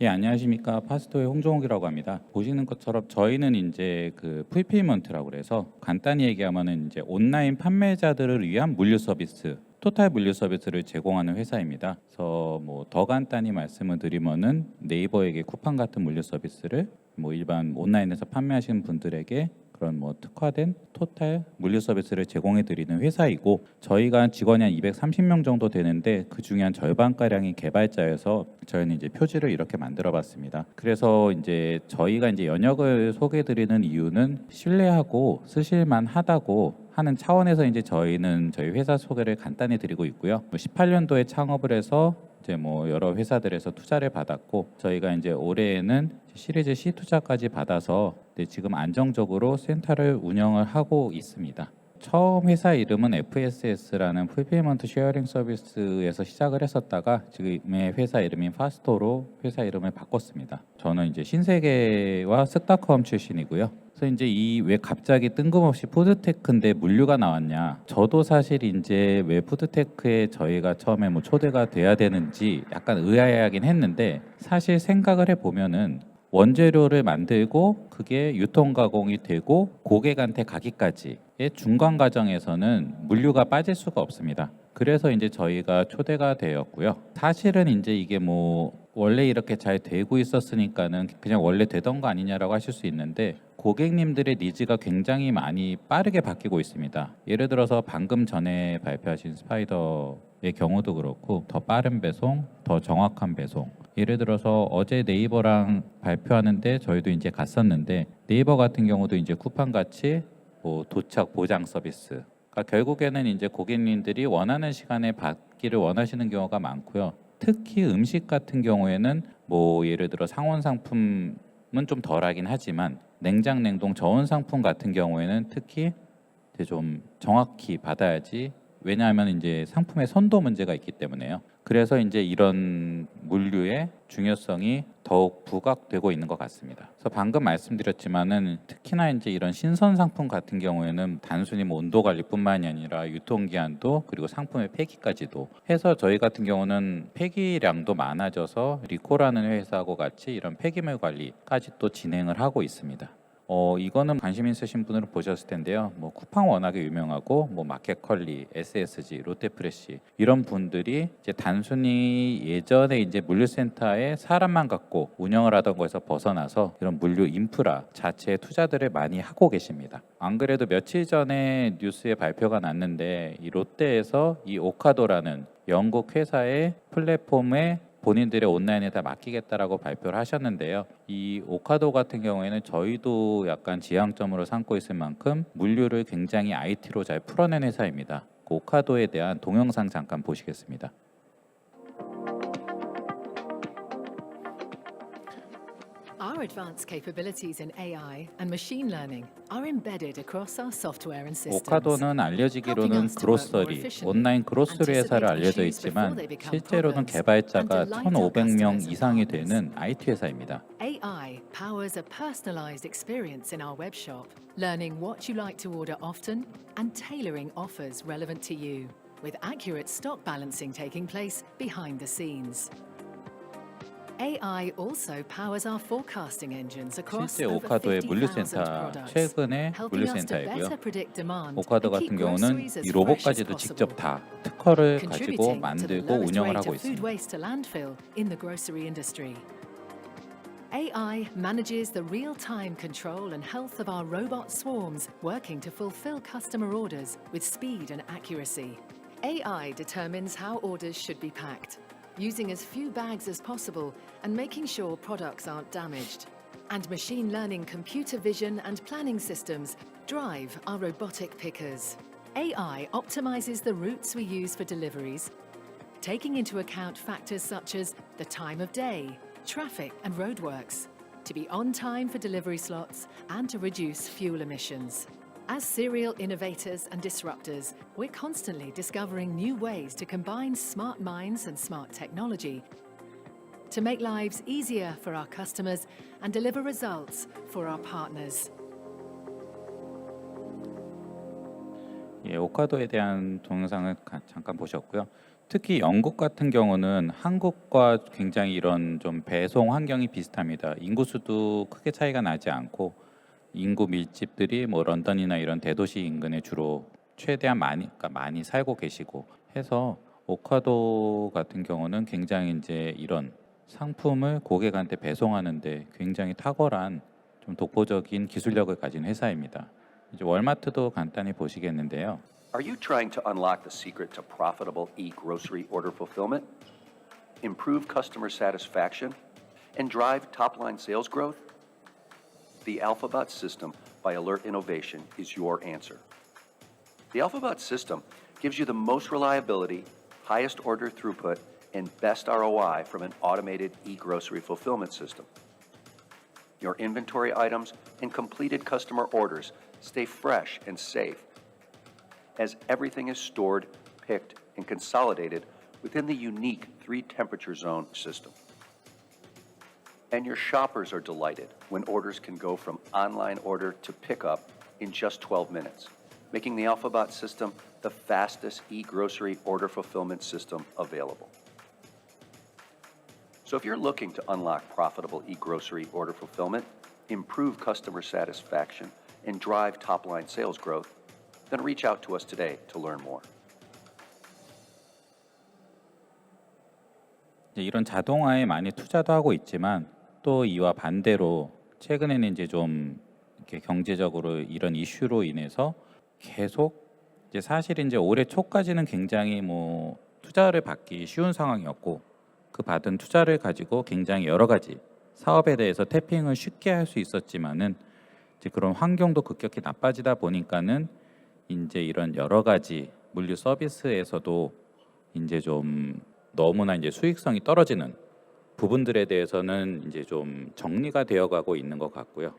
예, 안녕하십니까. 파스토의 홍종욱이라고 합니다. 보시는 것처럼 저희는 이제 그 풀필먼트라고 그래서 간단히 얘기하면은 이제 온라인 판매자들을 위한 물류 서비스 토탈 물류 서비스를 제공하는 회사입니다. 그래서 뭐 더 간단히 말씀을 드리면은 네이버에게 쿠팡 같은 물류 서비스를 뭐 일반 온라인에서 판매하시는 분들에게 그런 뭐 특화된 토탈 물류 서비스를 제공해 드리는 회사이고 저희가 직원이 한 230명 정도 되는데 그 중에 한 절반 가량이 개발자여서 저희는 이제 표지를 이렇게 만들어 봤습니다. 그래서 이제 저희가 이제 연역을 소개해 드리는 이유는 신뢰하고 쓰실만 하다고 하는 차원에서 이제 저희는 저희 회사 소개를 간단히 드리고 있고요. 18년도에 창업을 해서 이제 뭐 여러 회사들에서 투자를 받았고 저희가 이제 올해에는 시리즈 C 투자까지 받아서 네, 지금 안정적으로 센터를 운영을 하고 있습니다. 처음 회사 이름은 FSS라는 풀필먼트 쉐어링 서비스에서 시작을 했었다가 지금의 회사 이름인 파스토로 회사 이름을 바꿨습니다. 저는 이제 신세계와 쓱닷컴 출신이고요. 그래서 이제 이 왜 갑자기 뜬금없이 푸드테크인데 물류가 나왔냐? 저도 사실 이제 왜 푸드테크에 저희가 처음에 뭐 초대가 돼야 되는지 약간 의아해하긴 했는데 사실 생각을 해 보면은 원재료를 만들고 그게 유통 가공이 되고 고객한테 가기까지의 중간 과정에서는 물류가 빠질 수가 없습니다. 그래서 이제 저희가 초대가 되었고요. 사실은 이제 이게 뭐 원래 이렇게 잘 되고 있었으니까는 그냥 원래 되던 거 아니냐라고 하실 수 있는데 고객님들의 니즈가 굉장히 많이 빠르게 바뀌고 있습니다. 예를 들어서 방금 전에 발표하신 스파이더의 경우도 그렇고 더 빠른 배송, 더 정확한 배송. 예를 들어서 어제 네이버랑 발표하는데 저희도 이제 갔었는데 네이버 같은 경우도 이제 쿠팡 같이 뭐 도착 보장 서비스. 그러니까 결국에는 이제 고객님들이 원하는 시간에 받기를 원하시는 경우가 많고요. 특히 음식 같은 경우에는 뭐 예를 들어 상온 상품은 좀 덜하긴 하지만 냉장 냉동 저온 상품 같은 경우에는 특히 좀 정확히 받아야지 왜냐하면 이제 상품의 선도 문제가 있기 때문에요. 그래서 이제 이런 물류의 중요성이 더욱 부각되고 있는 것 같습니다. 그래서 방금 말씀드렸지만은 특히나 이제 이런 신선 상품 같은 경우에는 단순히 뭐 온도 관리뿐만이 아니라 유통기한도 그리고 상품의 폐기까지도 해서 저희 같은 경우는 폐기량도 많아져서 리코라는 회사하고 같이 이런 폐기물 관리까지 또 진행을 하고 있습니다. 어 이거는 관심 있으신 분들은 보셨을 텐데요. 뭐 쿠팡 워낙에 유명하고 뭐 마켓컬리, SSG, 롯데프레시 이런 분들이 이제 단순히 예전에 이제 물류센터에 사람만 갖고 운영을 하던 거에서 벗어나서 이런 물류 인프라 자체에 투자들을 많이 하고 계십니다. 안 그래도 며칠 전에 뉴스에 발표가 났는데 이 롯데에서 이 오카도라는 영국 회사의 플랫폼에 본인들의 온라인에 다 맡기겠다라고 발표를 하셨는데요. 이 오카도 같은 경우에는 저희도 약간 지향점으로 삼고 있을 만큼 물류를 굉장히 IT로 잘 풀어낸 회사입니다. 그 오카도에 대한 동영상 잠깐 보시겠습니다. Our advanced capabilities in AI and machine learning are embedded across our software and systems. 오카도는 알려지기로는 그로서리, 온라인 그로서리 회사를 알려져 있지만 실제로는 개발자가 1,500명 이상이 되는 IT 회사입니다. AI powers a personalized experience in our web shop, learning what you like to order often and tailoring offers relevant to you, with accurate stock balancing taking place behind the scenes. AI also powers our forecasting engines across 실제 over 오카도의 50,000 물류센터 products. 최근의 helping us to 물류센터이고요. better predict demand 오카도 and 같은 keep 경우는 groceries as 이 fresh as 로봇까지도 possible. 직접 다 특허를 가지고 contributing to the 만들고 lowest 운영을 rate 하고 of food 있습니다. waste to landfill in the grocery industry. AI manages the real-time control and health of our robot swarms working to fulfill customer orders with speed and accuracy. AI determines how orders should be packed, using as few bags as possible and making sure products aren't damaged. And machine learning computer vision and planning systems drive our robotic pickers. AI optimizes the routes we use for deliveries, taking into account factors such as the time of day, traffic, and roadworks, to be on time for delivery slots and to reduce fuel emissions. As serial innovators and disruptors, we're constantly discovering new ways to combine smart minds and smart technology to make lives easier for our customers and deliver results for our partners. 예, 오카도에 대한 동영상을 가- 잠깐 보셨고요. 특히 영국 같은 경우는 한국과 굉장히 이런 좀 배송 환경이 비슷합니다. 인구 수도 크게 차이가 나지 않고 인구 밀집들이 뭐 런던이나 이런 대도시 인근에 주로 최대한 많이 그러니까 많이 살고 계시고 해서 오카도 같은 경우는 굉장히 이제 이런 상품을 고객한테 배송하는데 굉장히 탁월한 좀 독보적인 기술력을 가진 회사입니다. 이제 월마트도 간단히 보시겠는데요. Are you trying to unlock the secret to profitable e-grocery order fulfillment? Improve customer satisfaction and drive top-line sales growth? The Alphabot system by Alert Innovation is your answer. The Alphabot system gives you the most reliability, highest order throughput, and best ROI from an automated e-grocery fulfillment system. Your inventory items and completed customer orders stay fresh and safe as everything is stored, picked, and consolidated within the unique three temperature zone system And your shoppers are delighted when orders can go from online order to pickup in just 12 minutes, making the Alphabot system the fastest e grocery order fulfillment system available. So if you're looking to unlock profitable e grocery order fulfillment, improve customer satisfaction, and drive top line sales growth, then reach out to us today to learn more. 이제 이런 자동화에 많이 투자도 하고 있지만 또 이와 반대로 최근에는 이제 좀 이렇게 경제적으로 이런 이슈로 인해서 계속 이제 사실 이제 올해 초까지는 굉장히 뭐 투자를 받기 쉬운 상황이었고 그 받은 투자를 가지고 굉장히 여러 가지 사업에 대해서 태핑을 쉽게 할 수 있었지만은 이제 그런 환경도 급격히 나빠지다 보니까는 이제 이런 여러 가지 물류 서비스에서도 이제 좀 너무나 이제 수익성이 떨어지는 부분들에 대해서는 이제 좀 정리가 되어가고 있는 것 같고요.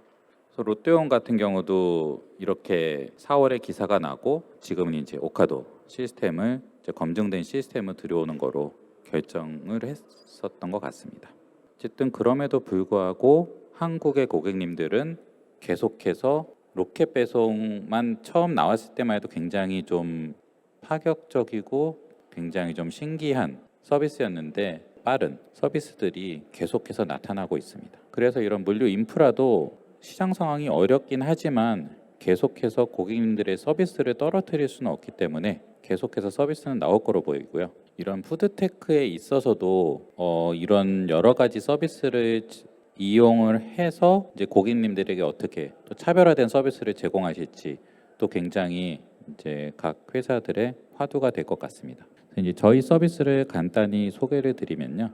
그래서 롯데온 같은 경우도 이렇게 4월에 기사가 나고 지금은 이제 오카도 시스템을 이제 검증된 시스템을 들여오는 거로 결정을 했었던 것 같습니다. 어쨌든 그럼에도 불구하고 한국의 고객님들은 계속해서 로켓 배송만 처음 나왔을 때만 해도 굉장히 좀 파격적이고 굉장히 좀 신기한 서비스였는데 빠른 서비스들이 계속해서 나타나고 있습니다. 그래서 이런 물류 인프라도 시장 상황이 어렵긴 하지만 계속해서 고객님들의 서비스를 떨어뜨릴 수는 없기 때문에 계속해서 서비스는 나올 거로 보이고요. 이런 푸드테크에 있어서도 어, 이런 여러 가지 서비스를 이용을 해서 이제 고객님들에게 어떻게 또 차별화된 서비스를 제공하실지 또 굉장히 이제 각 회사들의 화두가 될 것 같습니다. 이제 저희 서비스를 간단히 소개를 드리면요.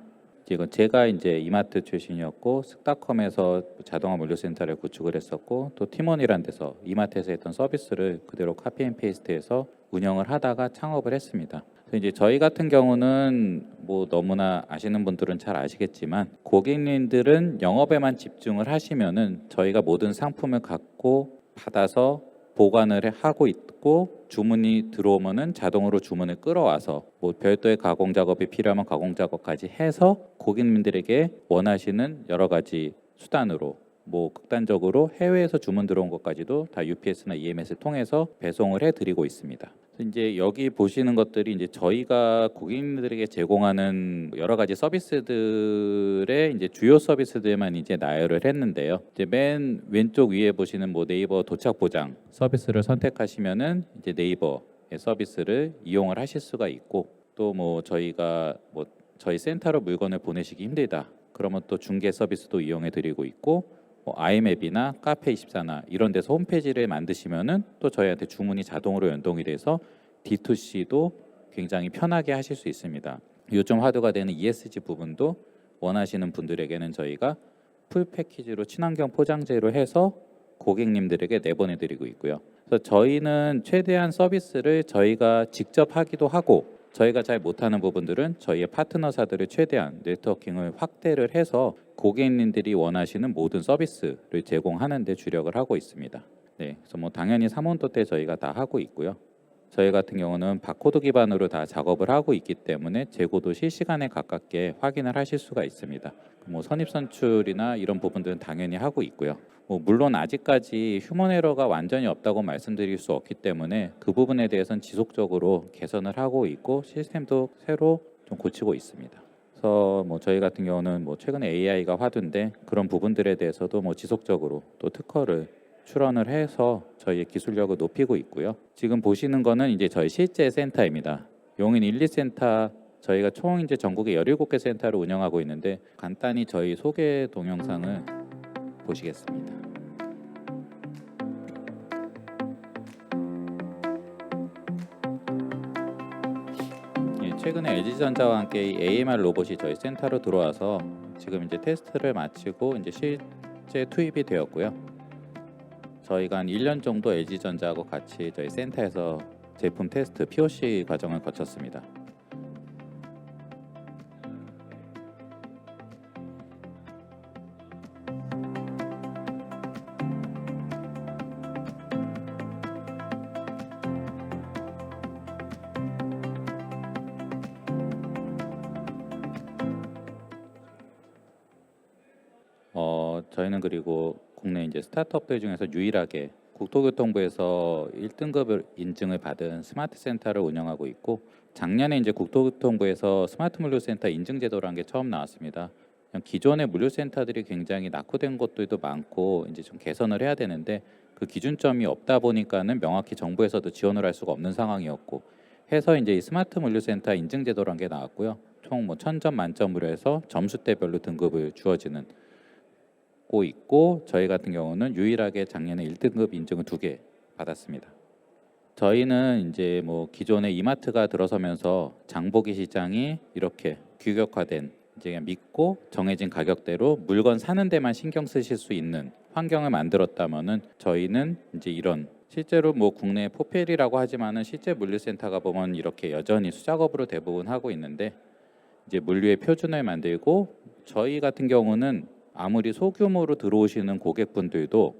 이건 제가 이제 이마트 출신이었고 스타컴에서 자동화 물류센터를 구축을 했었고 또 티몬이라는 데서 이마트에서 했던 서비스를 그대로 카피앤페이스트해서 운영을 하다가 창업을 했습니다. 이제 저희 같은 경우는 뭐 너무나 아시는 분들은 잘 아시겠지만 고객님들은 영업에만 집중을 하시면은 저희가 모든 상품을 갖고 받아서 보관을 하고 있고 주문이 들어오면은 자동으로 주문을 끌어와서 뭐 별도의 가공 작업이 필요하면 가공 작업까지 해서 고객님들에게 원하시는 여러 가지 수단으로 뭐 극단적으로 해외에서 주문 들어온 것까지도 다 UPS나 EMS를 통해서 배송을 해드리고 있습니다. 이제 여기 보시는 것들이 이제 저희가 고객님들에게 제공하는 여러 가지 서비스들의 이제 주요 서비스들만 이제 나열을 했는데요. 이제 맨 왼쪽 위에 보시는 뭐 네이버 도착 보장 서비스를 선택하시면은 이제 네이버의 서비스를 이용을 하실 수가 있고 또 뭐 저희가 뭐 저희 센터로 물건을 보내시기 힘들다. 그러면 또 중개 서비스도 이용해 드리고 있고 뭐 아이맵이나 카페24나 이런 데서 홈페이지를 만드시면은 또 저희한테 주문이 자동으로 연동이 돼서 D2C도 굉장히 편하게 하실 수 있습니다. 요즘 화두가 되는 ESG 부분도 원하시는 분들에게는 저희가 풀 패키지로 친환경 포장재로 해서 고객님들에게 내보내 드리고 있고요. 그래서 저희는 최대한 서비스를 저희가 직접 하기도 하고 저희가 잘 못하는 부분들은 저희의 파트너사들을 최대한 네트워킹을 확대를 해서 고객님들이 원하시는 모든 서비스를 제공하는 데 주력을 하고 있습니다. 네, 그래서 뭐 당연히 삼원도 때 저희가 다 하고 있고요. 저희 같은 경우는 바코드 기반으로 다 작업을 하고 있기 때문에 재고도 실시간에 가깝게 확인을 하실 수가 있습니다. 뭐 선입 선출이나 이런 부분들은 당연히 하고 있고요. 뭐 물론 아직까지 휴먼 에러가 완전히 없다고 말씀드릴 수 없기 때문에 그 부분에 대해서는 지속적으로 개선을 하고 있고 시스템도 새로 좀 고치고 있습니다. 그래서 뭐 저희 같은 경우는 뭐 최근에 AI가 화두인데 그런 부분들에 대해서도 뭐 지속적으로 또 특허를 출원을 해서 저희의 기술력을 높이고 있고요. 지금 보시는 거는 이제 저희 실제 센터입니다. 용인 1, 2센터 저희가 총 이제 전국에 17개 센터를 운영하고 있는데 간단히 저희 소개 동영상을 보시겠습니다. 예, 최근에 LG전자와 함께 이 AMR 로봇이 저희 센터로 들어와서 지금 이제 테스트를 마치고 이제 실제 투입이 되었고요. 저희가 한 1년 정도 LG전자하고 같이 저희 센터에서 제품 테스트 POC 과정을 거쳤습니다. 어, 그리고 국내 이제 스타트업들 중에서 유일하게 국토교통부에서 1등급 인증을 받은 스마트 센터를 운영하고 있고 작년에 이제 국토교통부에서 스마트 물류센터 인증 제도라는 게 처음 나왔습니다. 기존의 물류센터들이 굉장히 낙후된 것들도 많고 이제 좀 개선을 해야 되는데 그 기준점이 없다 보니까는 명확히 정부에서도 지원을 할 수가 없는 상황이었고 해서 이제 이 스마트 물류센터 인증 제도라는 게 나왔고요. 총 뭐 천 점 만점으로 해서 점수대별로 등급을 주어지는 고 있고 저희 같은 경우는 유일하게 작년에 1등급 인증을 두 개 받았습니다. 저희는 이제 뭐 기존의 이마트가 들어서면서 장보기 시장이 이렇게 규격화된 이제 그냥 믿고 정해진 가격대로 물건 사는 데만 신경 쓰실 수 있는 환경을 만들었다면은 저희는 이제 이런 실제로 뭐 국내 포펠이라고 하지만은 실제 물류센터가 보면 이렇게 여전히 수작업으로 대부분 하고 있는데 이제 물류의 표준을 만들고 저희 같은 경우는 아무리 소규모로 들어오시는 고객분들도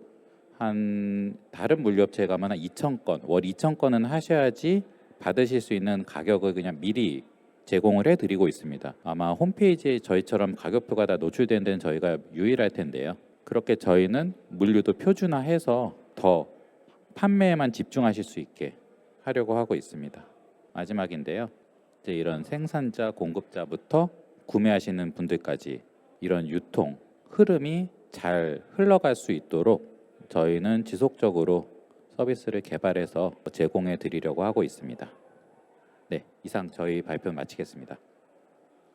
한 다른 물류업체에 가면 한 2천 건, 월 2천 건은 하셔야지 받으실 수 있는 가격을 그냥 미리 제공을 해드리고 있습니다. 아마 홈페이지에 저희처럼 가격표가 다 노출된 데는 저희가 유일할 텐데요. 그렇게 저희는 물류도 표준화해서 더 판매에만 집중하실 수 있게 하려고 하고 있습니다. 마지막인데요. 이제 이런 생산자, 공급자부터 구매하시는 분들까지 이런 유통 흐름이 잘 흘러갈 수 있도록 저희는 지속적으로 서비스를 개발해서 제공해 드리려고 하고 있습니다. 네, 이상 저희 발표 마치겠습니다.